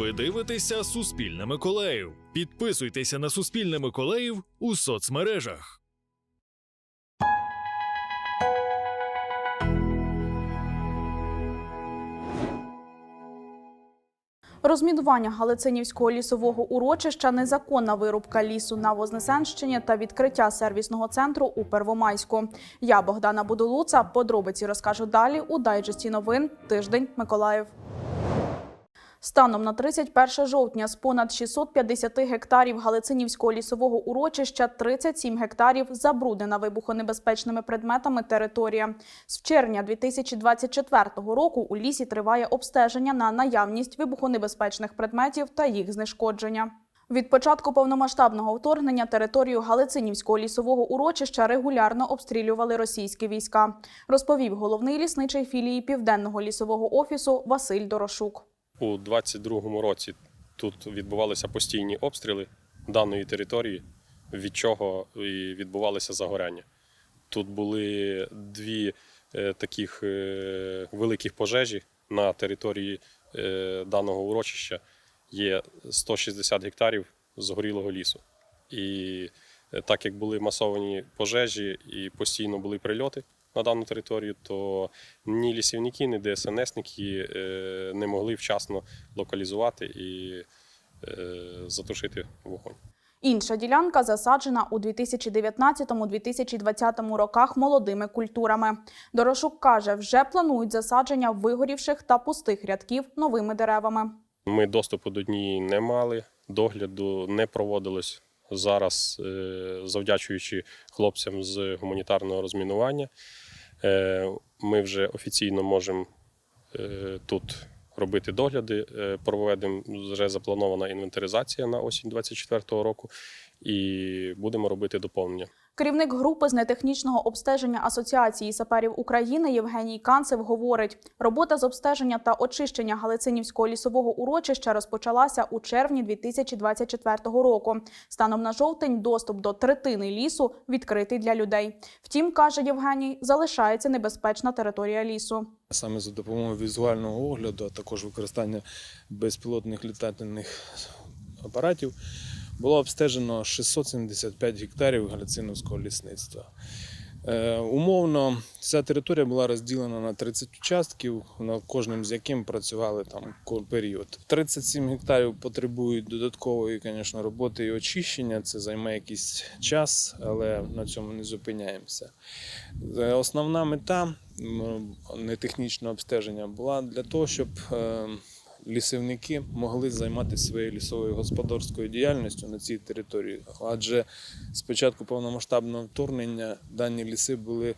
Ви дивитеся Суспільне Миколаїв. Підписуйтеся на Суспільне Миколаїв у соцмережах. Розмінування Галицинівського лісового урочища, незаконна вирубка лісу на Вознесенщині та відкриття сервісного центру у Первомайську. Я Богдана Будулуца. Подробиці розкажу далі у дайджесті новин Тиждень Миколаїв. Станом на 31 жовтня з понад 650 гектарів Галицинівського лісового урочища 37 гектарів забруднена вибухонебезпечними предметами територія. З червня 2024 року у лісі триває обстеження на наявність вибухонебезпечних предметів та їх знешкодження. Від початку повномасштабного вторгнення територію Галицинівського лісового урочища регулярно обстрілювали російські війська, розповів головний лісничий філії Південного лісового офісу Василь Дорошук. У 22-му році тут відбувалися постійні обстріли даної території, від чого і відбувалися загоряння. Тут були дві е, таких е, великих пожежі на території е, даного урочища. Є 160 гектарів згорілого лісу. І так як були масовані пожежі і постійно були прильоти на дану територію, то ні лісівники, ні ДСНСники е, не могли вчасно локалізувати і е, затушити вогонь. Інша ділянка засаджена у 2019-2020 роках молодими культурами. Дорошук каже, вже планують засадження вигорівших та пустих рядків новими деревами. Ми доступу до дні не мали, догляду не проводилось зараз, е, завдячуючи хлопцям з гуманітарного розмінування. Е, Ми вже офіційно можемо е, тут робити догляди. Проведемо вже запланована інвентаризація на осінь 2024 року і будемо робити доповнення. Керівник групи з нетехнічного обстеження Асоціації саперів України Євгеній Канцев говорить: робота з обстеження та очищення Галицинівського лісового урочища розпочалася у червні 2024 року. Станом на жовтень доступ до третини лісу відкритий для людей. Втім, каже Євгеній, залишається небезпечна територія лісу. Саме за допомогою візуального огляду, а також використання безпілотних літательних апаратів, було обстежено 675 гектарів Галициновського лісництва. Е, умовно, ця територія була розділена на 30 участків, на кожним з яким працювали там період. 37 гектарів потребують додаткової, звісно, роботи і очищення. Це займе якийсь час, але на цьому не зупиняємося. Е, Основна мета нетехнічного обстеження була для того, щоб е, лісівники могли займатися своєю лісовою господарською діяльністю на цій території. Адже з початку повномасштабного вторгнення дані ліси були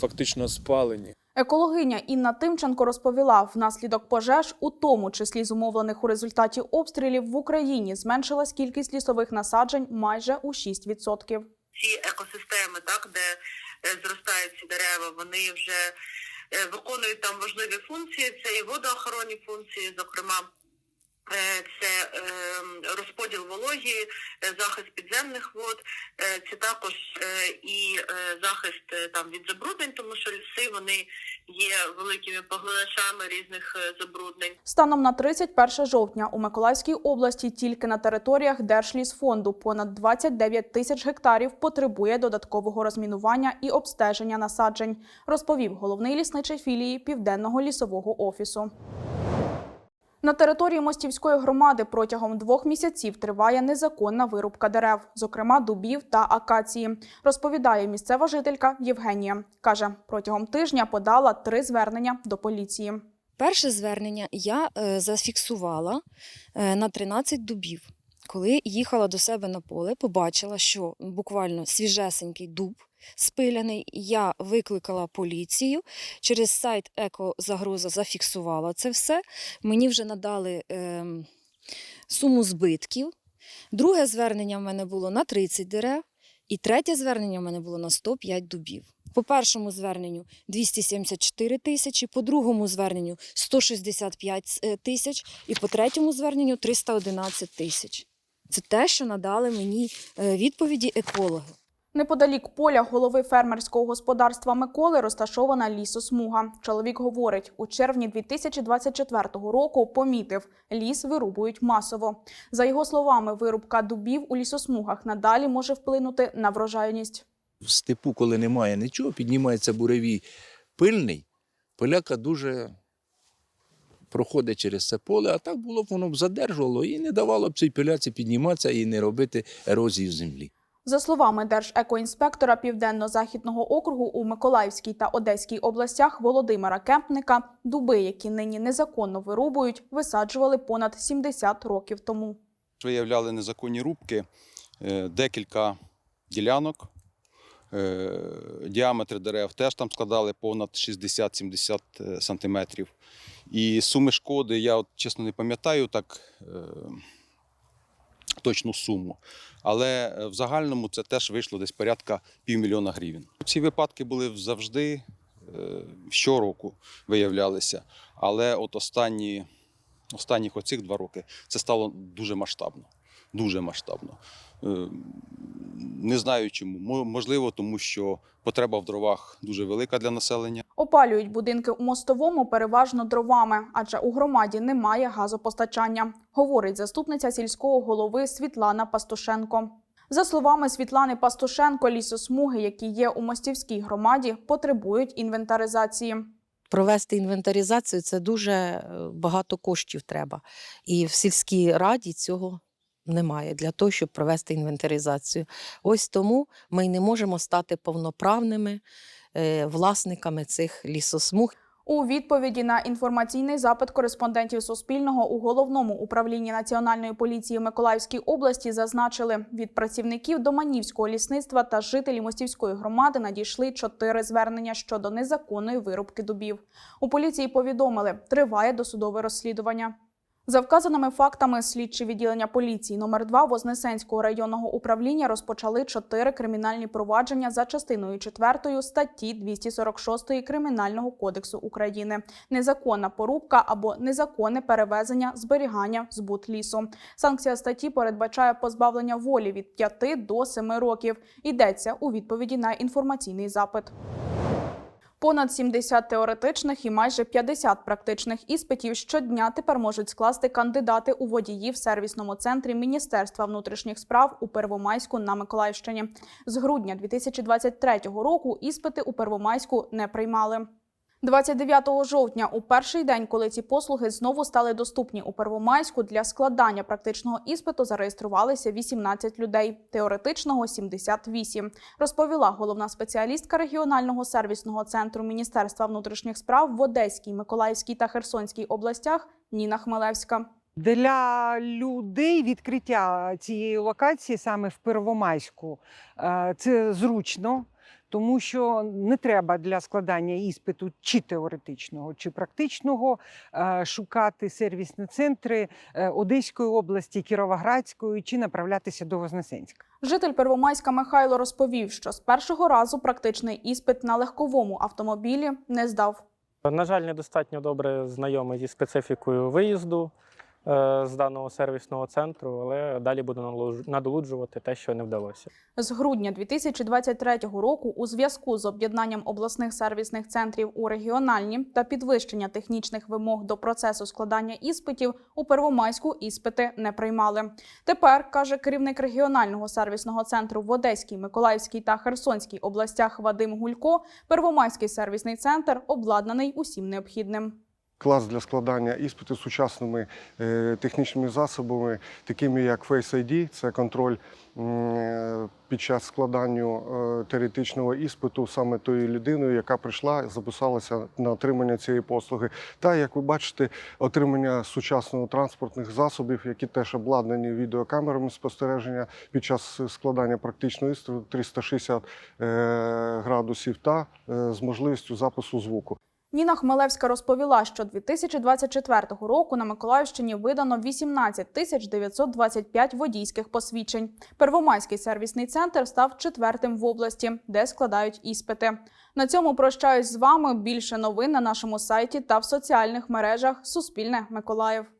фактично спалені. Екологиня Інна Тимченко розповіла, внаслідок пожеж, у тому числі зумовлених у результаті обстрілів в Україні, зменшилась кількість лісових насаджень майже у 6%. ці екосистеми, так де е, зростають ці дерева, вони вже виконують там важливі функції. Це і водоохоронні функції, зокрема. е, Це е, розподіл вологі, е, захист підземних вод, е, це також е, і е, захист е, там від забруднень, тому що ліси вони є великими поглиначами різних е, забруднень. Станом на 31 жовтня у Миколаївській області тільки на територіях Держлісфонду понад 29 тисяч гектарів потребує додаткового розмінування і обстеження насаджень, розповів головний лісничий філії Південного лісового офісу. На території Мостівської громади протягом двох місяців триває незаконна вирубка дерев, зокрема дубів та акації. Розповідає місцева жителька Євгенія. Каже, протягом тижня подала три звернення до поліції. Перше звернення я е, зафіксувала е, на 13 дубів. Коли їхала до себе на поле, побачила, що буквально свіжесенький дуб спиляний. Я викликала поліцію. Через сайт Екозагроза зафіксувала це все. Мені вже надали ем, суму збитків. Друге звернення в мене було на 30 дерев, і третє звернення в мене було на 105 дубів. По першому зверненню 274 тисячі, по другому зверненню 165 е, тисяч, і по третьому зверненню 311 тисяч. Це те, що надали мені е, відповіді екологи. Неподалік поля голови фермерського господарства Миколи розташована лісосмуга. Чоловік говорить, у червні 2024 року помітив, ліс вирубують масово. За його словами, вирубка дубів у лісосмугах надалі може вплинути на врожайність. в степу, коли немає нічого, піднімається буревій пильний, поляка дуже проходить через це поле, а так було б воно б задержувало і не давало б цій пиляці підніматися і не робити ерозії в землі. За словами держекоінспектора Південно-Західного округу у Миколаївській та Одеській областях Володимира Кемпника, дуби, які нині незаконно вирубують, висаджували понад 70 років тому. виявляли незаконні рубки, е, декілька ділянок. Е, Діаметри дерев теж там складали понад 60-70 е, сантиметрів. І суми шкоди, я от, чесно не пам'ятаю так е, точну суму. Але в загальному це теж вийшло десь порядка півмільйона гривень. Ці випадки були завжди щороку виявлялися. Але от останні, останніх оцих два роки це стало дуже масштабно. Дуже масштабно. Е, Не знаю чому. Можливо, тому що потреба в дровах дуже велика для населення. Опалюють будинки у мостовому переважно дровами, адже у громаді немає газопостачання, говорить заступниця сільського голови Світлана Пастушенко. За словами Світлани Пастушенко, лісосмуги, які є у мостівській громаді, потребують інвентаризації. Провести інвентаризацію це дуже е, багато коштів треба. І в сільській раді цього немає для того, щоб провести інвентаризацію. Ось тому ми й не можемо стати повноправними е, власниками цих лісосмуг. У відповіді на інформаційний запит кореспондентів Суспільного у головному управлінні Національної поліції Миколаївській області зазначили, від працівників Доманівського лісництва та жителів Мостівської громади надійшли чотири звернення щодо незаконної вирубки дубів. У поліції повідомили, триває досудове розслідування. За вказаними фактами, слідчі відділення поліції номер 2 Вознесенського районного управління розпочали чотири кримінальні провадження за частиною 4 статті 246 Кримінального кодексу України. Незаконна порубка або незаконне перевезення, зберігання, збут лісу. Санкція статті передбачає позбавлення волі від 5 до 7 років. Йдеться у відповіді на інформаційний запит. Понад 70 теоретичних і майже 50 практичних іспитів щодня тепер можуть скласти кандидати у водії в сервісному центрі Міністерства внутрішніх справ у Первомайську на Миколаївщині. З грудня 2023 року іспити у Первомайську не приймали. 29 жовтня, у перший день, коли ці послуги знову стали доступні у Первомайську, для складання практичного іспиту зареєструвалися 18 людей, теоретичного 78, розповіла головна спеціалістка регіонального сервісного центру Міністерства внутрішніх справ в Одеській, Миколаївській та Херсонській областях Ніна Хмелевська. Для людей відкриття цієї локації саме в Первомайську е, це зручно, тому що не треба для складання іспиту чи теоретичного, чи практичного е, шукати сервісні центри е, Одеської області, Кіровоградської чи направлятися до Вознесенська. Житель Первомайська Михайло розповів, що з першого разу практичний іспит на легковому автомобілі не здав. На жаль, недостатньо добре знайомий зі специфікою виїзду з даного сервісного центру, але далі буду надолуджувати те, що не вдалося. З грудня 2023 року у зв'язку з об'єднанням обласних сервісних центрів у регіональні та підвищення технічних вимог до процесу складання іспитів у Первомайську іспити не приймали. Тепер, каже керівник регіонального сервісного центру в Одеській, Миколаївській та Херсонській областях Вадим Гулько, Первомайський сервісний центр обладнаний усім необхідним. Клас для складання іспиту сучасними е, технічними засобами, такими як Face ID, це контроль е, під час складання е, теоретичного іспиту саме тою людиною, яка прийшла, записалася на отримання цієї послуги. Та як ви бачите, отримання сучасного транспортних засобів, які теж обладнані відеокамерами спостереження під час складання практичного іспиту 360 е, градусів та з можливістю запису звуку. Ніна Хмелевська розповіла, що 2024 року на Миколаївщині видано 18 тисяч 925 водійських посвідчень. Первомайський сервісний центр став четвертим в області, де складають іспити. На цьому прощаюсь з вами. Більше новин на нашому сайті та в соціальних мережах Суспільне Миколаїв.